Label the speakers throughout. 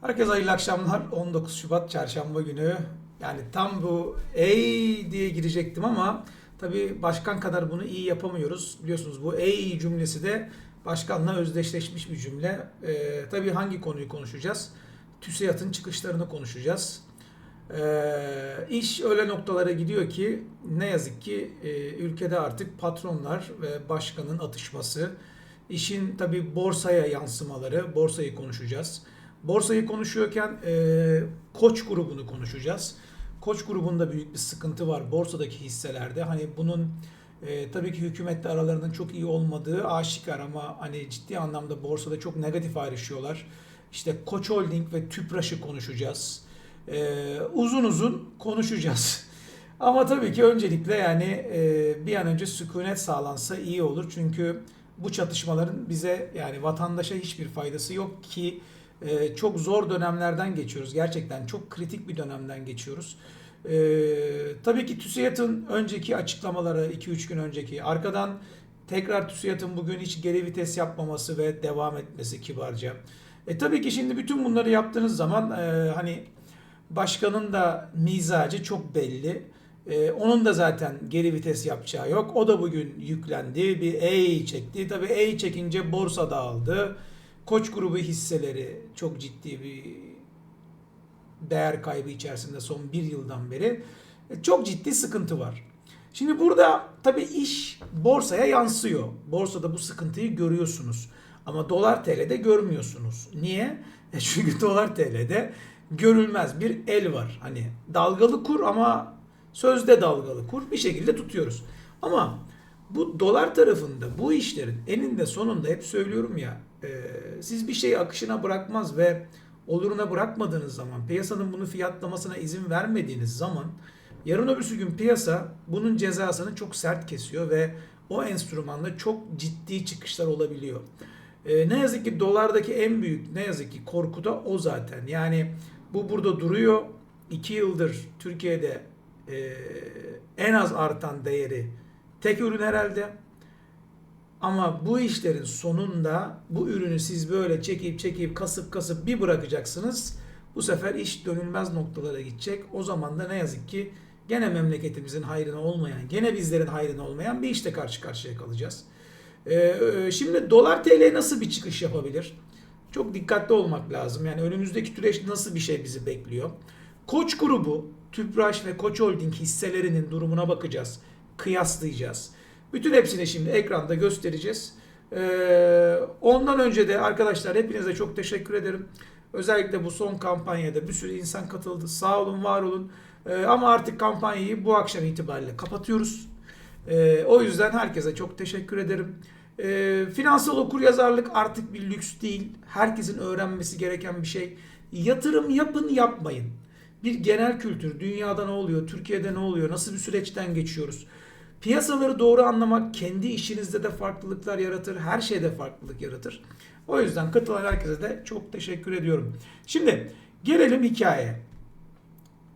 Speaker 1: Herkese hayırlı akşamlar. 19 Şubat Çarşamba günü. Yani tam bu ey diye girecektim ama tabii başkan kadar bunu iyi yapamıyoruz. Biliyorsunuz bu ey cümlesi de başkanla özdeşleşmiş bir cümle. Ee, tabii hangi konuyu konuşacağız? TÜSİAD'ın çıkışlarını konuşacağız. Ee, iş öyle noktalara gidiyor ki ne yazık ki e, ülkede artık patronlar ve başkanın atışması, işin tabii borsaya yansımaları, borsayı konuşacağız. Borsayı konuşuyorken e, Koç grubunu konuşacağız. Koç grubunda büyük bir sıkıntı var borsadaki hisselerde. Hani bunun e, tabii ki hükümetle aralarının çok iyi olmadığı aşikar ama hani ciddi anlamda borsada çok negatif ayrışıyorlar. İşte Koç Holding ve Tüpraş'ı konuşacağız. E, uzun uzun konuşacağız. Ama tabii ki öncelikle yani e, bir an önce sükunet sağlansa iyi olur. Çünkü bu çatışmaların bize yani vatandaşa hiçbir faydası yok ki e, çok zor dönemlerden geçiyoruz. Gerçekten çok kritik bir dönemden geçiyoruz. E, tabii ki TÜSİAD'ın önceki açıklamaları 2-3 gün önceki arkadan tekrar TÜSİAD'ın bugün hiç geri vites yapmaması ve devam etmesi kibarca. E tabii ki şimdi bütün bunları yaptığınız zaman e, hani başkanın da mizacı çok belli. Ee, onun da zaten geri vites yapacağı yok. O da bugün yüklendi. Bir E çekti. Tabii E çekince borsa dağıldı. Koç grubu hisseleri çok ciddi bir değer kaybı içerisinde son bir yıldan beri. E, Çok ciddi sıkıntı var. Şimdi burada tabii iş borsaya yansıyor. Borsada bu sıkıntıyı görüyorsunuz. Ama dolar TL'de görmüyorsunuz. Niye? E çünkü dolar TL'de görülmez bir el var. Hani dalgalı kur ama sözde dalgalı kur bir şekilde tutuyoruz. Ama bu dolar tarafında bu işlerin eninde sonunda hep söylüyorum ya e, siz bir şeyi akışına bırakmaz ve oluruna bırakmadığınız zaman piyasanın bunu fiyatlamasına izin vermediğiniz zaman yarın öbürsü gün piyasa bunun cezasını çok sert kesiyor ve o enstrümanda çok ciddi çıkışlar olabiliyor. E, ne yazık ki dolardaki en büyük ne yazık ki korku da o zaten. Yani bu burada duruyor. 2 yıldır Türkiye'de e, en az artan değeri tek ürün herhalde. Ama bu işlerin sonunda bu ürünü siz böyle çekip çekip kasıp kasıp bir bırakacaksınız. Bu sefer iş dönülmez noktalara gidecek. O zaman da ne yazık ki gene memleketimizin hayrına olmayan, gene bizlerin hayrına olmayan bir işte karşı karşıya kalacağız. Ee, şimdi dolar TL nasıl bir çıkış yapabilir? Çok dikkatli olmak lazım. Yani önümüzdeki süreç nasıl bir şey bizi bekliyor? Koç grubu, Tüpraş ve Koç Holding hisselerinin durumuna bakacağız. Kıyaslayacağız. Bütün hepsini şimdi ekranda göstereceğiz. Ee, ondan önce de arkadaşlar hepinize çok teşekkür ederim. Özellikle bu son kampanyada bir sürü insan katıldı. Sağ olun, var olun. Ee, ama artık kampanyayı bu akşam itibariyle kapatıyoruz. Ee, o yüzden herkese çok teşekkür ederim. Finansal okuryazarlık artık bir lüks değil. Herkesin öğrenmesi gereken bir şey. Yatırım yapın yapmayın. Bir genel kültür, dünyada ne oluyor, Türkiye'de ne oluyor, nasıl bir süreçten geçiyoruz. Piyasaları doğru anlamak kendi işinizde de farklılıklar yaratır, her şeyde farklılık yaratır. O yüzden katılan herkese de çok teşekkür ediyorum. Şimdi gelelim hikayeye.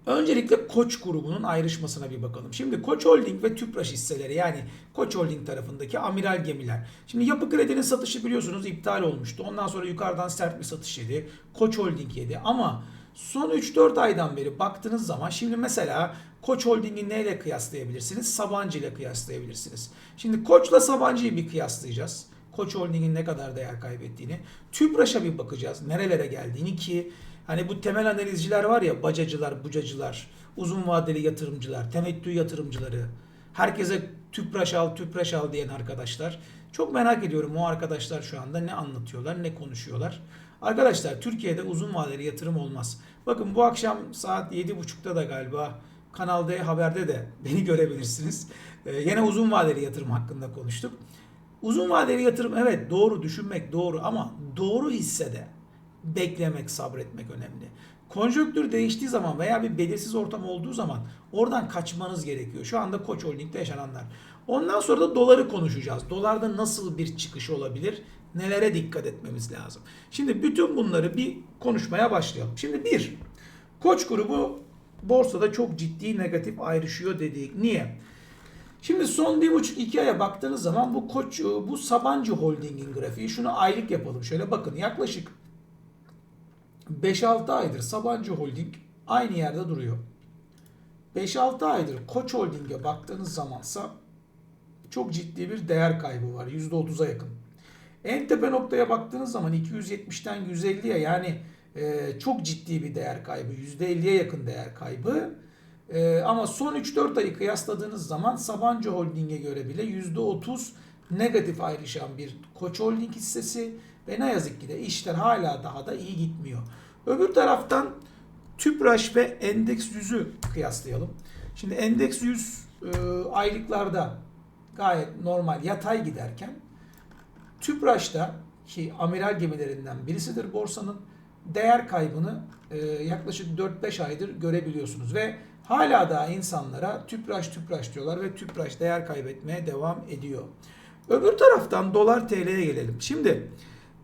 Speaker 1: Öncelikle Koç grubunun ayrışmasına bir bakalım. Şimdi Koç Holding ve Tüpraş hisseleri yani Koç Holding tarafındaki amiral gemiler. Şimdi Yapı Kredi'nin satışı biliyorsunuz iptal olmuştu. Ondan sonra yukarıdan sert bir satış yedi. Koç Holding yedi ama son 3-4 aydan beri baktığınız zaman şimdi mesela Koç Holding'i neyle kıyaslayabilirsiniz? Sabancı ile kıyaslayabilirsiniz. Şimdi Koç'la Sabancı'yı bir kıyaslayacağız. Koç Holding'in ne kadar değer kaybettiğini. Tüpraş'a bir bakacağız. Nerelere geldiğini ki Hani bu temel analizciler var ya bacacılar, bucacılar, uzun vadeli yatırımcılar, temettü yatırımcıları, herkese tüpraş al, tüpraş al diyen arkadaşlar. Çok merak ediyorum o arkadaşlar şu anda ne anlatıyorlar, ne konuşuyorlar. Arkadaşlar Türkiye'de uzun vadeli yatırım olmaz. Bakın bu akşam saat 7.30'da da galiba Kanal D Haber'de de beni görebilirsiniz. Ee, yine uzun vadeli yatırım hakkında konuştuk. Uzun vadeli yatırım evet doğru düşünmek doğru ama doğru hissede beklemek, sabretmek önemli. Konjonktür değiştiği zaman veya bir belirsiz ortam olduğu zaman oradan kaçmanız gerekiyor. Şu anda Koç Holding'de yaşananlar. Ondan sonra da doları konuşacağız. Dolarda nasıl bir çıkış olabilir? Nelere dikkat etmemiz lazım? Şimdi bütün bunları bir konuşmaya başlayalım. Şimdi bir, Koç grubu borsada çok ciddi negatif ayrışıyor dedik. Niye? Şimdi son bir buçuk iki aya baktığınız zaman bu Koç, bu Sabancı Holding'in grafiği. Şunu aylık yapalım. Şöyle bakın yaklaşık 5-6 aydır Sabancı Holding aynı yerde duruyor. 5-6 aydır Koç Holding'e baktığınız zamansa çok ciddi bir değer kaybı var. %30'a yakın. En tepe noktaya baktığınız zaman 270'ten 150'ye yani e, çok ciddi bir değer kaybı. %50'ye yakın değer kaybı. E, ama son 3-4 ayı kıyasladığınız zaman Sabancı Holding'e göre bile %30 negatif ayrışan bir Koç Holding hissesi ve ne yazık ki de işler hala daha da iyi gitmiyor. Öbür taraftan Tüpraş ve Endeks 100'ü kıyaslayalım. Şimdi Endeks 100 e, aylıklarda gayet normal yatay giderken Tüpraş'ta ki amiral gemilerinden birisidir borsanın değer kaybını e, yaklaşık 4-5 aydır görebiliyorsunuz ve hala daha insanlara Tüpraş Tüpraş diyorlar ve Tüpraş değer kaybetmeye devam ediyor. Öbür taraftan dolar TL'ye gelelim. Şimdi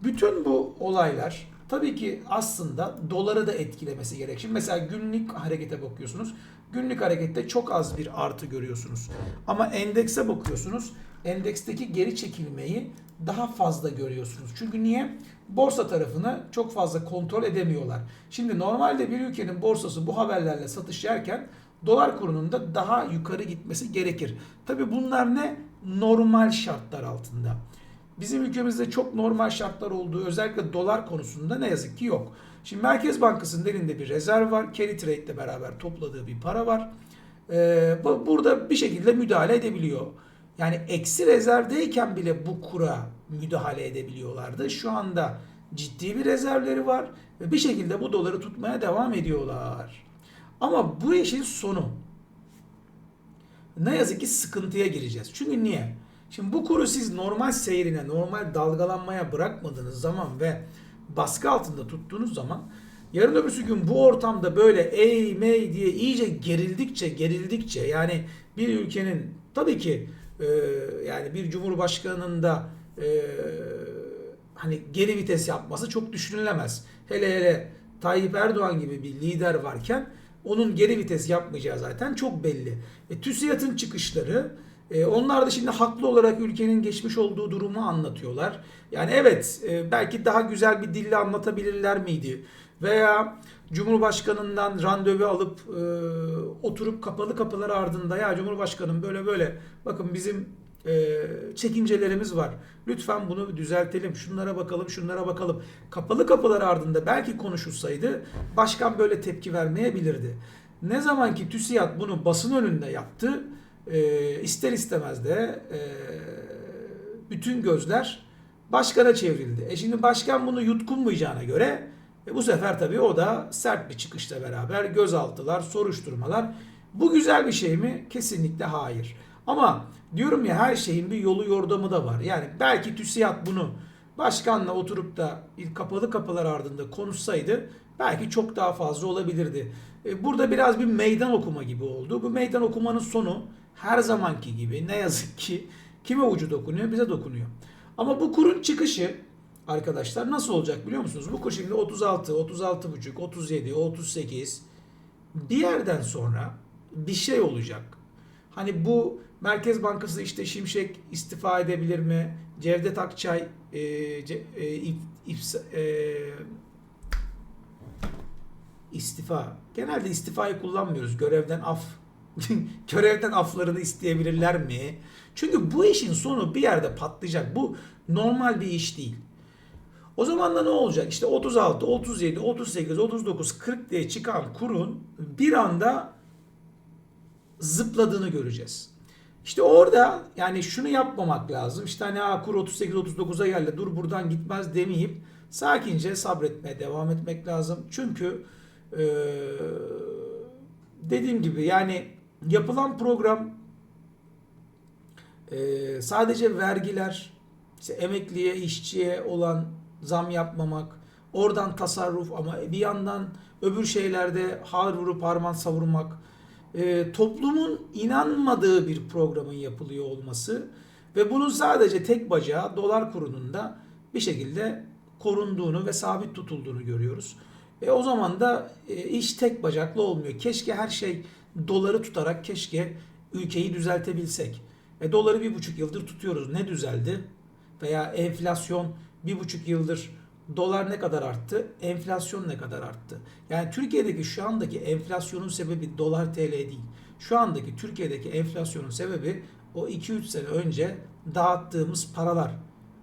Speaker 1: bütün bu olaylar tabii ki aslında doları da etkilemesi gerek. Şimdi mesela günlük harekete bakıyorsunuz. Günlük harekette çok az bir artı görüyorsunuz. Ama endekse bakıyorsunuz. Endeksteki geri çekilmeyi daha fazla görüyorsunuz. Çünkü niye? Borsa tarafını çok fazla kontrol edemiyorlar. Şimdi normalde bir ülkenin borsası bu haberlerle satış yerken dolar kurunun da daha yukarı gitmesi gerekir. Tabi bunlar ne? Normal şartlar altında. Bizim ülkemizde çok normal şartlar olduğu özellikle dolar konusunda ne yazık ki yok. Şimdi Merkez Bankası'nın elinde bir rezerv var. Carry Trade ile beraber topladığı bir para var. Ee, bu- burada bir şekilde müdahale edebiliyor. Yani eksi rezervdeyken bile bu kura müdahale edebiliyorlardı. Şu anda ciddi bir rezervleri var ve bir şekilde bu doları tutmaya devam ediyorlar. Ama bu işin sonu ne yazık ki sıkıntıya gireceğiz. Çünkü niye? Şimdi bu kuru siz normal seyrine, normal dalgalanmaya bırakmadığınız zaman ve baskı altında tuttuğunuz zaman yarın öbürsü gün bu ortamda böyle ey mey diye iyice gerildikçe gerildikçe yani bir ülkenin tabii ki e, yani bir cumhurbaşkanının da e, hani geri vites yapması çok düşünülemez. Hele hele Tayyip Erdoğan gibi bir lider varken onun geri vites yapmayacağı zaten çok belli. E, TÜSİAD'ın çıkışları e, onlar da şimdi haklı olarak ülkenin geçmiş olduğu durumu anlatıyorlar. Yani evet e, belki daha güzel bir dille anlatabilirler miydi? Veya Cumhurbaşkanından randevu alıp e, oturup kapalı kapılar ardında ya Cumhurbaşkanım böyle böyle bakın bizim e, çekincelerimiz var. Lütfen bunu düzeltelim. Şunlara bakalım, şunlara bakalım. Kapalı kapılar ardında belki konuşulsaydı başkan böyle tepki vermeyebilirdi. Ne zaman ki TÜSİAD bunu basın önünde yaptı, e, ister istemez de e, bütün gözler başkana çevrildi. E şimdi başkan bunu yutkunmayacağına göre e bu sefer tabii o da sert bir çıkışla beraber gözaltılar, soruşturmalar. Bu güzel bir şey mi? Kesinlikle hayır. Ama diyorum ya her şeyin bir yolu yordamı da var. Yani belki TÜSİAD bunu başkanla oturup da kapalı kapılar ardında konuşsaydı belki çok daha fazla olabilirdi. E, Burada biraz bir meydan okuma gibi oldu. Bu meydan okumanın sonu her zamanki gibi ne yazık ki kime ucu dokunuyor? Bize dokunuyor. Ama bu kurun çıkışı arkadaşlar nasıl olacak biliyor musunuz? Bu kur şimdi 36, 36,5, 37, 38 bir yerden sonra bir şey olacak. Hani bu Merkez Bankası işte Şimşek istifa edebilir mi? Cevdet Akçay e, ce- e, if- ifsa- e, istifa. Genelde istifayı kullanmıyoruz. Görevden af. Görevden aflarını isteyebilirler mi? Çünkü bu işin sonu bir yerde patlayacak. Bu normal bir iş değil. O zaman da ne olacak? İşte 36, 37, 38, 39, 40 diye çıkan kurun bir anda zıpladığını göreceğiz. İşte orada yani şunu yapmamak lazım. İşte hani ha, kur 38 39'a geldi. Dur buradan gitmez demeyip sakince sabretmeye devam etmek lazım. Çünkü eee, dediğim gibi yani yapılan program eee, sadece vergiler, işte emekliye, işçiye olan zam yapmamak, oradan tasarruf ama bir yandan öbür şeylerde har vurup harman savurmak, e, toplumun inanmadığı bir programın yapılıyor olması ve bunun sadece tek bacağı dolar kurunun da bir şekilde korunduğunu ve sabit tutulduğunu görüyoruz. E, o zaman da e, iş tek bacaklı olmuyor. Keşke her şey doları tutarak keşke ülkeyi düzeltebilsek. E, doları bir buçuk yıldır tutuyoruz. Ne düzeldi? Veya enflasyon bir buçuk yıldır Dolar ne kadar arttı? Enflasyon ne kadar arttı? Yani Türkiye'deki şu andaki enflasyonun sebebi dolar TL değil. Şu andaki Türkiye'deki enflasyonun sebebi o 2-3 sene önce dağıttığımız paralar.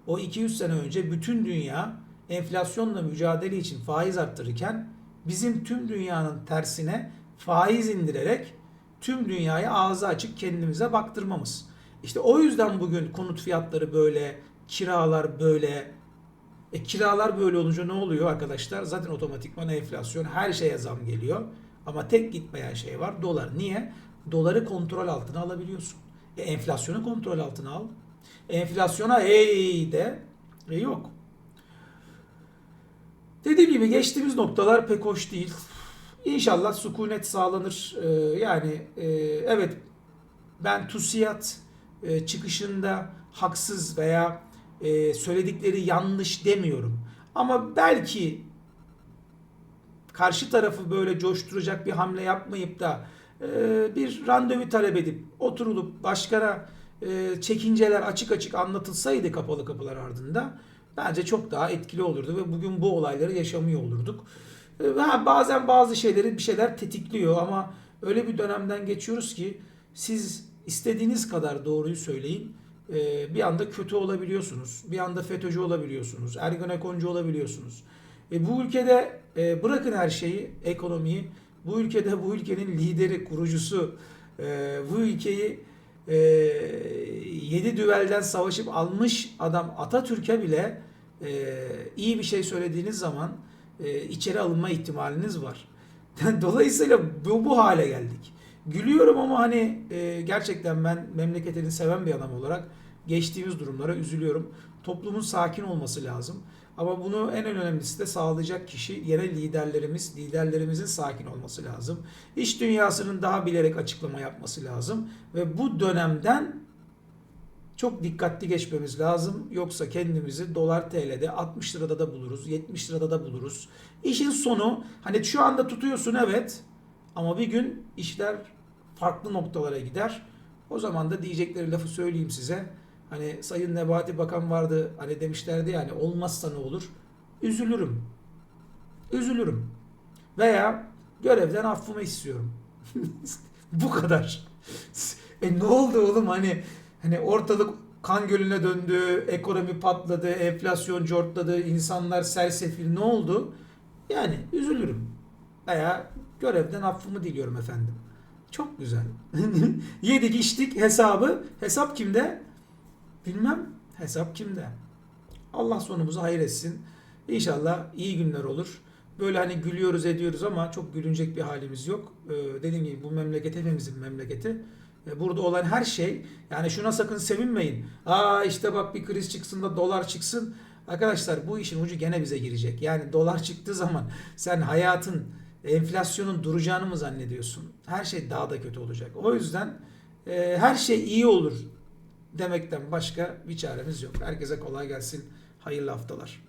Speaker 1: O 2-3 sene önce bütün dünya enflasyonla mücadele için faiz arttırırken bizim tüm dünyanın tersine faiz indirerek tüm dünyaya ağzı açık kendimize baktırmamız. İşte o yüzden bugün konut fiyatları böyle, kiralar böyle. E kiralar böyle olunca ne oluyor arkadaşlar? Zaten otomatikman enflasyon her şeye zam geliyor. Ama tek gitmeyen şey var dolar. Niye? Doları kontrol altına alabiliyorsun. E enflasyonu kontrol altına al. Enflasyona hey de e yok. Dediğim gibi geçtiğimiz noktalar pek hoş değil. İnşallah sükunet sağlanır. Ee, yani e, evet ben TUSİAD e, çıkışında haksız veya e, söyledikleri yanlış demiyorum. Ama belki karşı tarafı böyle coşturacak bir hamle yapmayıp da bir randevu talep edip oturulup başkana çekinceler açık açık anlatılsaydı kapalı kapılar ardında bence çok daha etkili olurdu ve bugün bu olayları yaşamıyor olurduk. E, ha, bazen bazı şeyleri bir şeyler tetikliyor ama öyle bir dönemden geçiyoruz ki siz istediğiniz kadar doğruyu söyleyin. e, bir anda kötü olabiliyorsunuz. Bir anda FETÖ'cü olabiliyorsunuz. Ergenekoncu olabiliyorsunuz. E, bu ülkede e, bırakın her şeyi, ekonomiyi. Bu ülkede bu ülkenin lideri, kurucusu, e, bu ülkeyi e, yedi düvelden savaşıp almış adam Atatürk'e bile e, iyi bir şey söylediğiniz zaman e, içeri alınma ihtimaliniz var. Dolayısıyla bu, bu hale geldik. Gülüyorum ama hani e, gerçekten ben memleketini seven bir adam olarak geçtiğimiz durumlara üzülüyorum. Toplumun sakin olması lazım. Ama bunu en önemlisi de sağlayacak kişi yine liderlerimiz, liderlerimizin sakin olması lazım. İş dünyasının daha bilerek açıklama yapması lazım ve bu dönemden çok dikkatli geçmemiz lazım. Yoksa kendimizi dolar TL'de 60 lirada da buluruz, 70 lirada da buluruz. İşin sonu hani şu anda tutuyorsun evet ama bir gün işler farklı noktalara gider. O zaman da diyecekleri lafı söyleyeyim size. Hani Sayın Nebati Bakan vardı hani demişlerdi yani olmazsa ne olur? Üzülürüm. Üzülürüm. Veya görevden affımı istiyorum. Bu kadar. E ne oldu oğlum hani hani ortalık kan gölüne döndü, ekonomi patladı, enflasyon cortladı, insanlar sersefil ne oldu? Yani üzülürüm. Veya görevden affımı diliyorum efendim. Çok güzel. Yedik içtik hesabı. Hesap kimde? Bilmem. Hesap kimde? Allah sonumuzu hayır etsin. İnşallah iyi günler olur. Böyle hani gülüyoruz ediyoruz ama çok gülünecek bir halimiz yok. Ee, dediğim gibi bu memleket hepimizin memleketi. Burada olan her şey yani şuna sakın sevinmeyin. Aa işte bak bir kriz çıksın da dolar çıksın. Arkadaşlar bu işin ucu gene bize girecek. Yani dolar çıktığı zaman sen hayatın enflasyonun duracağını mı zannediyorsun? Her şey daha da kötü olacak. O yüzden e, her şey iyi olur demekten başka bir çaremiz yok. Herkese kolay gelsin. Hayırlı haftalar.